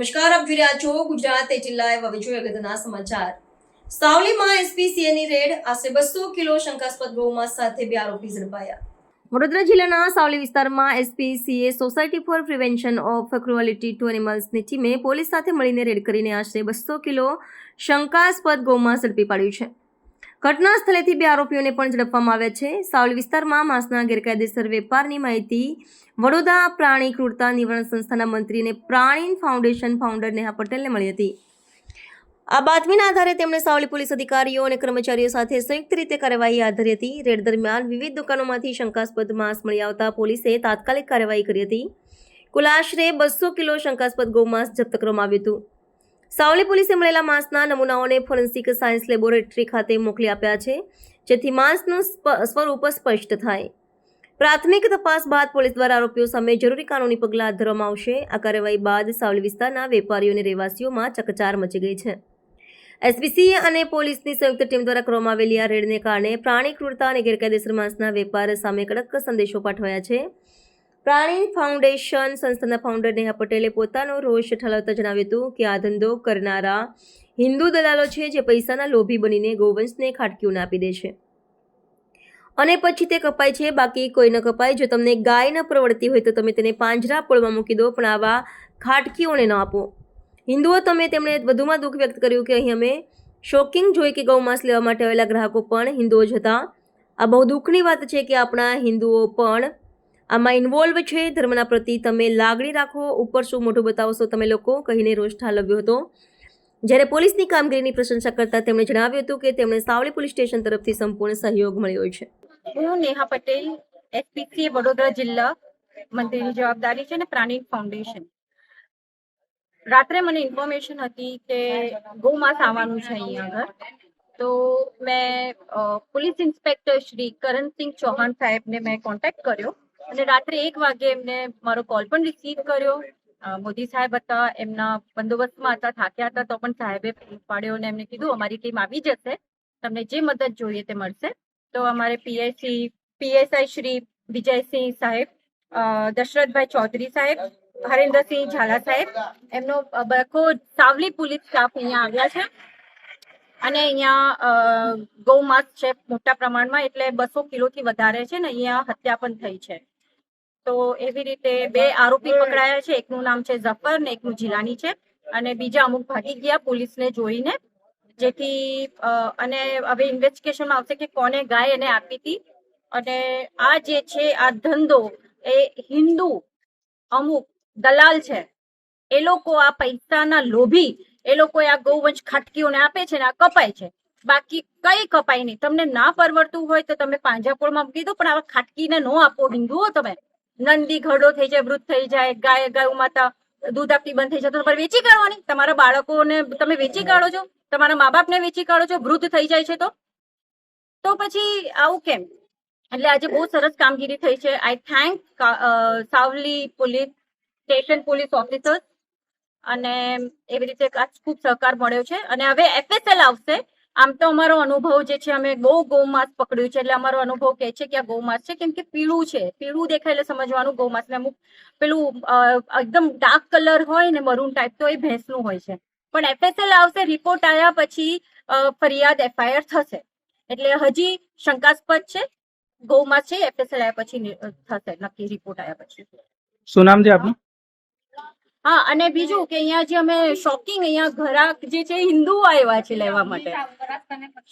નમસ્કાર, આપ જોઈ રહ્યા છો ગુજરાત એ જિલ્લા એવા વિજય અગત્યના સમાચાર. સાવલીમાં એસપીસીએની રેડ. આશરે બસો કિલો શંકાસ્પદ ગૌમાંસ સાથે બે આરોપી ઝડપાયા. વડોદરા જિલ્લાના સાવલી વિસ્તારમાં SPCA society for prevention of cruelty to એનિમલ્સની ટીમે પોલીસ સાથે મળીને રેડ કરીને આશરે બસો કિલો શંકાસ્પદ ગૌમાંસ ઝડપી પાડ્યું છે. ઘટના સ્થળેથી બે આરોપીઓને પણ ઝડપવામાં આવ્યા છે. સાવલી વિસ્તારમાં માંસના ગેરકાયદેસર વેપારની માહિતી વડોદરા પ્રાણી ક્રૂરતા નિવારણ સંસ્થાના મંત્રી અને પ્રાણી ફાઉન્ડેશન ફાઉન્ડર નેહા પટેલને મળી હતી. આ બાતમીના આધારે તેમણે સાવલી પોલીસ અધિકારીઓ અને કર્મચારીઓ સાથે સંયુક્ત રીતે કાર્યવાહી હાથ ધરી હતી. રેડ દરમિયાન વિવિધ દુકાનોમાંથી શંકાસ્પદ માંસ મળી આવતા પોલીસે તાત્કાલિક કાર્યવાહી કરી હતી. કુલ આશરે બસો કિલો શંકાસ્પદ ગૌમાંસ જપ્ત કરવામાં આવ્યું હતું. સાવલી પોલીસે મળેલા માંસના નમૂનાઓને ફોરેન્સિક સાયન્સ લેબોરેટરી ખાતે મોકલી આપ્યા છે, જેથી માંસનું સ્વરૂપ સ્પષ્ટ થાય. પ્રાથમિક તપાસ બાદ પોલીસ દ્વારા આરોપીઓ સામે જરૂરી કાનૂની પગલાં હાથ ધરવામાં આવશે. આ કાર્યવાહી બાદ સાવલી વિસ્તારના વેપારીઓ અને રહેવાસીઓમાં ચકચાર મચી ગઈ છે. એસબીસીએ અને પોલીસની સંયુક્ત ટીમ દ્વારા કરવામાં આવેલી આ રેડને કારણે પ્રાણી ક્રૂરતા અને ગેરકાયદેસર માંસના વેપાર સામે કડક સંદેશો પાઠવાયા છે. પ્રાણી ફાઉન્ડેશન સંસ્થાના ફાઉન્ડર નેહા પટેલે પોતાનો રોષ ઠાલવતા જણાવ્યું હતું કે આ ધંધો કરનારા હિન્દુ દલાલો છે જે પૈસાના લોભી બનીને ગૌવંશને ખાટકીઓને આપી દે છે. અને પછી તે કપાય છે, બાકી કોઈ ન કપાય. જો તમને ગાય ન પ્રવડતી હોય તો તમે તેને પાંજરા પોળમાં મૂકી દો, પણ આવા ખાટકીઓને ન આપો. હિન્દુઓ, તમે તેમણે વધુમાં દુઃખ વ્યક્ત કર્યું કે અહીં અમે શોકિંગ જોઈ કે ગૌમાંસ લેવા માટે આવેલા ગ્રાહકો પણ હિન્દુઓ જ હતા. આ બહુ દુઃખની વાત છે કે આપણા હિન્દુઓ પણ આમાં ઇન્વોલ્વ છે ધર્મના પ્રતિ. તમે લાગણી રાખો. ઉપર શું મોટું બતાવશો તમે લોકો? કહીને રોષ ઠાલવ્યો હતો. જ્યારે પોલીસની કામગીરીની પ્રશંસા કરતા તેમણે જણાવ્યું હતું કે તેમણે સાવલી પોલીસ સ્ટેશન તરફથી સંપૂર્ણ સહયોગ મળ્યો છે. હું નેહા પટેલ એસપીસી વડોદરા જિલ્લા મંત્રીની જવાબદારી છે ને પ્રાણી ફાઉન્ડેશન. રાત્રે મને ઇન્ફોર્મેશન હતી કે ગોમાસ આવવાનું છે અહીંયા આગળ. તો મેં પોલીસ ઇન્સ્પેક્ટર શ્રી કરણસિંહ ચૌહાણ સાહેબને મેં કોન્ટેક્ટ કર્યો. અને રાત્રે એક વાગે એમને મારો કોલ પણ રિસીવ કર્યો. મોદી સાહેબ હતા, એમના બંદોબસ્તમાં હતા, થાક્યા હતા, તો પણ સાહેબે પાડ્યો અને એમને કીધું, અમારી ટીમ આવી જશે, તમને જે મદદ જોઈએ તે મળશે. તો અમારે પીએસસી પીએસઆઈ શ્રી વિજયસિંહ સાહેબ દશરથભાઈ ચૌધરી સાહેબ, હરેન્દ્રસિંહ ઝાલા સાહેબ, એમનો આખો સાવલી પોલીસ સ્ટાફ અહીંયા આવ્યા છે. અને અહીંયા ગૌ માસ છે મોટા પ્રમાણમાં, એટલે બસો કિલોથી વધારે છે ને, અહીંયા હત્યા પણ થઈ છે. તો એવી રીતે બે આરોપી પકડાયા છે. એકનું નામ છે ઝફર ને એકનું જીલાની છે. અને બીજા અમુક ભાગી ગયા પોલીસને જોઈને. જેથી અને હવે ઇન્વેસ્ટિગેશનમાં આવશે કે કોને ગાય એને આપી હતી. અને આ જે છે, આ ધંધો, એ હિન્દુ અમુક દલાલ છે. એ લોકો આ પૈસાના લોભી, એ લોકો આ ગૌવંશ ખાટકીઓને આપે છે ને આ કપાય છે. બાકી કઈ કપાય નહીં. તમને ના પરવડતું હોય તો તમે પાંજરાપોળમાં મૂકી દો, પણ આવા ખાટકીને ન આપો હિન્દુઓ તમે. નંદી ઘડો થઈ જાય, વૃદ્ધ થઈ જાય, ગાય ગાય માતા, દૂધ આપતી બંધ થઈ જાય. તો તમારે વેચી કાઢવાની. તમારા બાળકોને તમે વેચી કાઢો છો, તમારા મા બાપને વેચી કાઢો છો, વૃદ્ધ થઈ જાય છે તો? તો પછી આવું કેમ? એટલે આજે બહુ સરસ કામગીરી થઈ છે. I thank Savli police station police officers. અને એવી રીતે ખૂબ સહકાર મળ્યો છે. અને હવે એફએસએલ આવશે. આમ તો અમારો અનુભવ જે છે, અમે બહુ ગૌમાંસ પકડ્યું છે, એટલે અમારો અનુભવ કહે છે કે આ ગૌમાંસ છે, કેમ કે પીળું છે. પીળું દેખાય એટલે સમજવાનું ગૌમાંસ ને અમુક પેલું એકદમ ડાર્ક કલર હોય ને મરૂન ટાઈપ તો એ ભેંસનું હોય છે. પણ એફએસએલ આવશે રિપોર્ટ આવ્યા પછી ફરિયાદ એફઆઈઆર થશે. એટલે હજી શંકાસ્પદ છે, ગૌમાસ છે એફએસએલ આવ્યા પછી થશે, નક્કી રિપોર્ટ આવ્યા પછી. શું નામ છે આપનું? હા અને બીજું કે અહીંયા જે અમે શોકિંગ અહીંયા ઘરાક જે છે હિન્દુઓ આવ્યા છે લેવા માટે.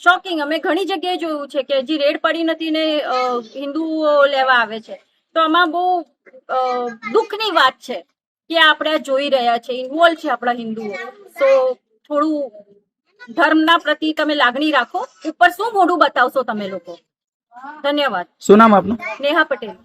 શોકિંગ અમે ઘણી જગ્યાએ જોયું છે કે હજી રેડ પડી નથી ને હિન્દુઓ લેવા આવે છે. તો આમાં બહુ દુઃખની વાત છે કે આપણે જોઈ રહ્યા છે ઇન્વોલ્વ છે આપણા હિન્દુઓ. તો થોડું ધર્મના પ્રતિ તમે લાગણી રાખો. ઉપર શું મોઢું બતાવશો તમે લોકો? ધન્યવાદ. શું નામ આપનું? નેહા પટેલ.